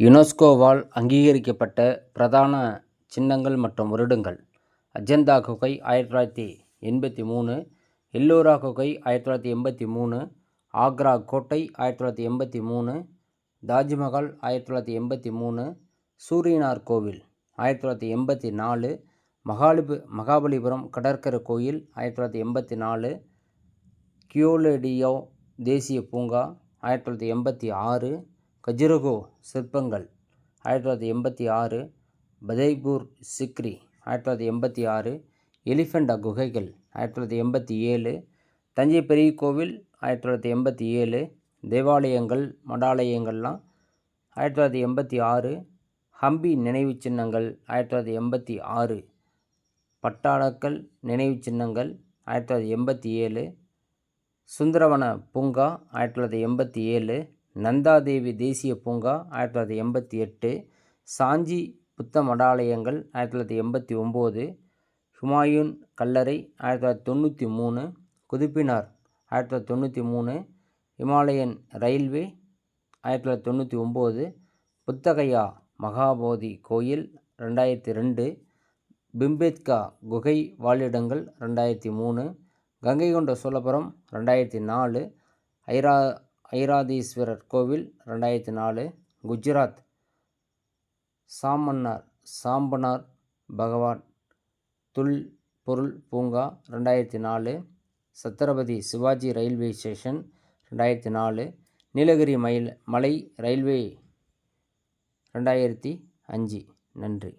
யுனெஸ்கோவால் அங்கீகரிக்கப்பட்ட பிரதான சின்னங்கள் மற்றும் வருடங்கள். அஜந்தா குகை ஆயிரத்தி தொள்ளாயிரத்தி எண்பத்தி மூணு எல்லோரா குகை ஆயிரத்தி தொள்ளாயிரத்தி எண்பத்தி மூணு ஆக்ரா கோட்டை ஆயிரத்தி தொள்ளாயிரத்தி எண்பத்தி மூணு தாஜ்மஹால் ஆயிரத்தி தொள்ளாயிரத்தி எண்பத்தி மூணு சூரியனார் கோவில் ஆயிரத்தி தொள்ளாயிரத்தி எண்பத்தி நாலு மகாலிபு மகாபலிபுரம் கடற்கரை கோயில் ஆயிரத்தி தொள்ளாயிரத்தி எண்பத்தி நாலு கியோலடியோ தேசிய பூங்கா ஆயிரத்தி தொள்ளாயிரத்தி எண்பத்தி ஆறு கஜுரகோ சிற்பங்கள் ஆயிரத்தி தொள்ளாயிரத்தி எண்பத்தி ஆறு பதேபூர் சிக்ரி ஆயிரத்தி தொள்ளாயிரத்தி எண்பத்தி ஆறு எலிஃபெண்டா குகைகள் ஆயிரத்தி தொள்ளாயிரத்தி எண்பத்தி ஏழு தஞ்சை பெரிய கோவில் ஆயிரத்தி தொள்ளாயிரத்தி எண்பத்தி ஏழு தேவாலயங்கள் மடாலயங்கள்லாம் ஆயிரத்தி தொள்ளாயிரத்தி எண்பத்தி ஆறு ஹம்பி நினைவு சின்னங்கள் ஆயிரத்தி தொள்ளாயிரத்தி எண்பத்தி ஆறு பட்டாளக்கல் நினைவு சின்னங்கள் ஆயிரத்தி தொள்ளாயிரத்தி எண்பத்தி ஏழு சுந்தரவன பூங்கா ஆயிரத்தி தொள்ளாயிரத்தி எண்பத்தி ஏழு நந்தாதேவி தேசிய பூங்கா ஆயிரத்தி தொள்ளாயிரத்தி எண்பத்தி எட்டு சாஞ்சி புத்த மடாலயங்கள் ஆயிரத்தி தொள்ளாயிரத்தி எண்பத்தி ஒம்பது ஹுமாயூன் கல்லறை ஆயிரத்தி தொள்ளாயிரத்தி தொண்ணூற்றி மூணு குதுப்பினார் ஆயிரத்தி தொள்ளாயிரத்தி தொண்ணூற்றி மூணு இமாலயன் ரயில்வே ஆயிரத்தி தொள்ளாயிரத்தி தொண்ணூற்றி ஒம்பது புத்தகையா மகாபோதி கோயில் ரெண்டாயிரத்தி ரெண்டு பிம்பேத்கா குகை வாழிடங்கள் ரெண்டாயிரத்தி மூணு கங்கை கொண்ட சோழபுரம் ரெண்டாயிரத்தி நாலு ஐரா ஐராதீஸ்வரர் கோவில் ரெண்டாயிரத்தி நாலு. குஜராத். சாமன்னார் சாம்பனார் பகவான். துல் பொருள் பூங்கா ரெண்டாயிரத்தி நாலு. சத்ரபதி சிவாஜி ரயில்வே ஸ்டேஷன் ரெண்டாயிரத்தி நாலு. நீலகிரி மயில் மலை ரயில்வே ரெண்டாயிரத்தி அஞ்சு. நன்றி.